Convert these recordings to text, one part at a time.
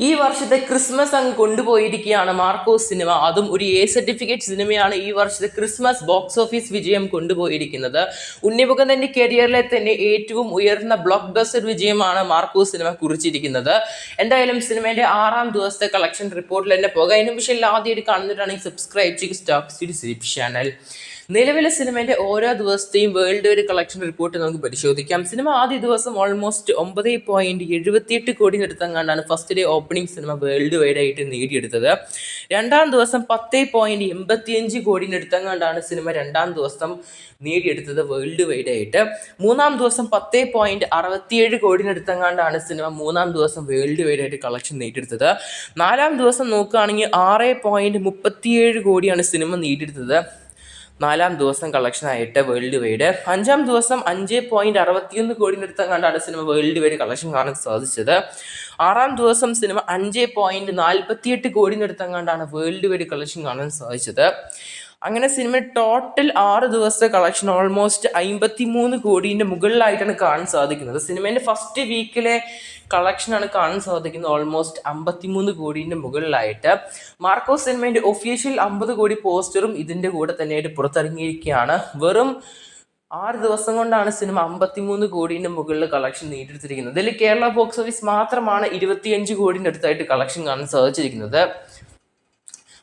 ഈ വർഷത്തെ ക്രിസ്മസ് അങ്ങ് കൊണ്ടുപോയിരിക്കുകയാണ് മാർക്കോസ് സിനിമ. അതും ഒരു എ സർട്ടിഫിക്കറ്റ് സിനിമയാണ് ഈ വർഷത്തെ ക്രിസ്മസ് ബോക്സ് ഓഫീസ് വിജയം കൊണ്ടുപോയിരിക്കുന്നത്. ഉണ്ണിമുഖന്റെ കരിയറിലെ തന്നെ ഏറ്റവും ഉയർന്ന ബ്ലോക്ക് ബസ്റ്റർ വിജയമാണ് മാർക്കോസ് സിനിമ കുറിച്ചിരിക്കുന്നത്. എന്തായാലും സിനിമയുടെ ആറാം ദിവസത്തെ കളക്ഷൻ റിപ്പോർട്ടിൽ തന്നെ പോകാം. അതിനു പക്ഷേ ആദ്യമായിട്ട് കാണുന്നിട്ടാണെങ്കിൽ സബ്സ്ക്രൈബ് ചെയ്യുക സ്റ്റോക്ക് ചാനൽ നിലവിലെ സിനിമയുടെ ഓരോ ദിവസത്തെയും വേൾഡ് വൈഡ് കളക്ഷൻ റിപ്പോർട്ട് നമുക്ക് പരിശോധിക്കാം. സിനിമ ആദ്യ ദിവസം ഓൾമോസ്റ്റ് ഒമ്പത് പോയിന്റ് എഴുപത്തിയെട്ട് കോടി നിർത്തങ്ങാണ്ടാണ് first day opening cinema worldwide ആയിട്ട് നേടിയെടുത്തത്. രണ്ടാം ദിവസം പത്ത് പോയിന്റ് എൺപത്തിയഞ്ച് കോടി നിർത്തങ്ങാണ്ടാണ് സിനിമ രണ്ടാം ദിവസം നേടിയെടുത്തത് വേൾഡ് വൈഡ് ആയിട്ട്. മൂന്നാം ദിവസം പത്ത് പോയിന്റ് അറുപത്തിയേഴ് കോടി നിർത്തങ്ങാണ്ടാണ് സിനിമ മൂന്നാം ദിവസം വേൾഡ് വൈഡ് ആയിട്ട് കളക്ഷൻ നേടിയെടുത്തത്. നാലാം ദിവസം നോക്കുകയാണെങ്കിൽ ആറ് പോയിന്റ് മുപ്പത്തിയേഴ് കോടിയാണ് സിനിമ നേടിയെടുത്തത്. നാലാം ദിവസം കളക്ഷനായിട്ട് വേൾഡ് വൈഡ് അഞ്ചാം ദിവസം അഞ്ച് പോയിന്റ് അറുപത്തിയൊന്ന് കോടിനടുത്ത് കണ്ടാണ് സിനിമ വേൾഡ് വൈഡ് കളക്ഷൻ കാണാൻ സാധിച്ചത്. ആറാം ദിവസം സിനിമ അഞ്ച് പോയിന്റ് നാൽപ്പത്തിയെട്ട് കോടിനടുത്ത് കണ്ടാണ് വേൾഡ് വൈഡ് കളക്ഷൻ കാണാൻ സാധിച്ചത്. അങ്ങനെ സിനിമ ടോട്ടൽ ആറ് ദിവസത്തെ കളക്ഷൻ ഓൾമോസ്റ്റ് അമ്പത്തി മൂന്ന് കോടീന്റെ മുകളിലായിട്ടാണ് കാണാൻ സാധിക്കുന്നത്. സിനിമേന്റെ ഫസ്റ്റ് വീക്കിലെ കളക്ഷനാണ് കാണാൻ സാധിക്കുന്നത് ഓൾമോസ്റ്റ് അമ്പത്തിമൂന്ന് കോടീന്റെ മുകളിലായിട്ട്. മാർക്കോ സിനിമേന്റെ ഒഫീഷ്യൽ അമ്പത് കോടി പോസ്റ്ററും ഇതിന്റെ കൂടെ തന്നെയായിട്ട് പുറത്തിറങ്ങിയിരിക്കുകയാണ്. വെറും ആറ് ദിവസം കൊണ്ടാണ് സിനിമ അമ്പത്തിമൂന്ന് കോടീന്റെ മുകളിൽ കളക്ഷൻ നേടിയെടുത്തിരിക്കുന്നത്. ഇതിൽ കേരള ബോക്സ് ഓഫീസ് മാത്രമാണ് ഇരുപത്തിയഞ്ച് കോടീന്റെ അടുത്തായിട്ട് കളക്ഷൻ കാണാൻ സാധിച്ചിരിക്കുന്നത്.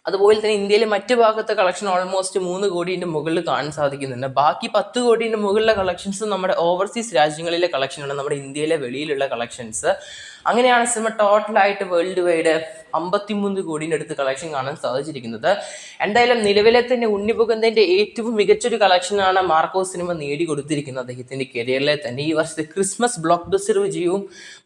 അതുപോലെ തന്നെ ഇന്ത്യയിലെ മറ്റു ഭാഗത്തെ കളക്ഷൻ ഓൾമോസ്റ്റ് മൂന്ന് കോടീന്റെ മുകളിൽ കാണാൻ സാധിക്കുന്നുണ്ട്. ബാക്കി പത്ത് കോടീന്റെ മുകളിലെ കളക്ഷൻസ് നമ്മുടെ ഓവർസീസ് രാജ്യങ്ങളിലെ കളക്ഷനാണ് നമ്മുടെ ഇന്ത്യയിലെ വെളിയിലുള്ള കളക്ഷൻസ് അങ്ങനെയാണ് സിനിമ ടോട്ടലായിട്ട് വേൾഡ് വൈഡ് അമ്പത്തിമൂന്ന് കോടിന്റെ അടുത്ത് കളക്ഷൻ കാണാൻ സാധിച്ചിരിക്കുന്നത്. എന്തായാലും നിലവിലെ തന്നെ ഉണ്ണിമുകുന്ദന്റെ ഏറ്റവും മികച്ചൊരു കളക്ഷനാണ് മാർക്കോ സിനിമ നേടിക്കൊടുത്തിരിക്കുന്നത് അദ്ദേഹത്തിന്റെ കരിയറിലെ തന്നെ. ഈ വർഷത്തെ ക്രിസ്മസ് ബ്ലോക്ക് ബസ്റ്റർ വിജയവും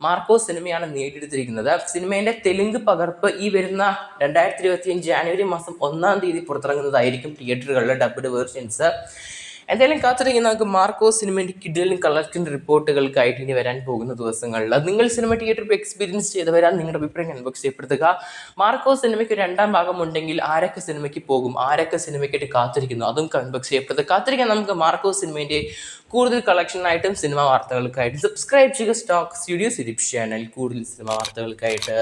മാർക്കോ സിനിമയാണ് നേടിയെടുത്തിരിക്കുന്നത്. സിനിമേന്റെ തെലുങ്ക് പകർപ്പ് ഈ വരുന്ന രണ്ടായിരത്തി ഇരുപത്തിയഞ്ച് ജാനുവരി മാസം ഒന്നാം തീയതി പുറത്തിറങ്ങുന്നതായിരിക്കും തിയേറ്ററുകളിലെ ഡബ്ഡ് വേർഷൻസ് എന്തായാലും കാത്തിരിക്കുന്ന നമുക്ക് മാർക്കോ സിനിമയുടെ കിഡിലും കളക്ഷൻ റിപ്പോർട്ടുകൾക്കായിട്ട് ഇനി വരാൻ പോകുന്ന ദിവസങ്ങളിൽ നിങ്ങൾ സിനിമ തിയേറ്ററിൽ എക്സ്പീരിയൻസ് ചെയ്തവരാൻ നിങ്ങളുടെ അഭിപ്രായം ഇൻബോക്സ് ചെയ്യപ്പെടുത്തുക മാർക്കോ സിനിമയ്ക്ക് രണ്ടാം ഭാഗം ഉണ്ടെങ്കിൽ ആരൊക്കെ സിനിമയ്ക്ക് പോകും? ആരൊക്കെ സിനിമയ്ക്കായിട്ട് കാത്തിരിക്കുന്നു? അതും കൺബോക്സ് ചെയ്യപ്പെടുത്തുക കാത്തിരിക്കാൻ നമുക്ക് മാർക്കോ സിനിമേന്റെ കൂടുതൽ കളക്ഷനായിട്ടും സിനിമ വാർത്തകൾക്കായിട്ട് സബ്സ്ക്രൈബ് ചെയ്യുക. സ്റ്റോക്ക് സ്റ്റുഡിയോ സിരിപ്പ് ചാനൽ കൂടുതൽ സിനിമ വാർത്തകൾക്കായിട്ട്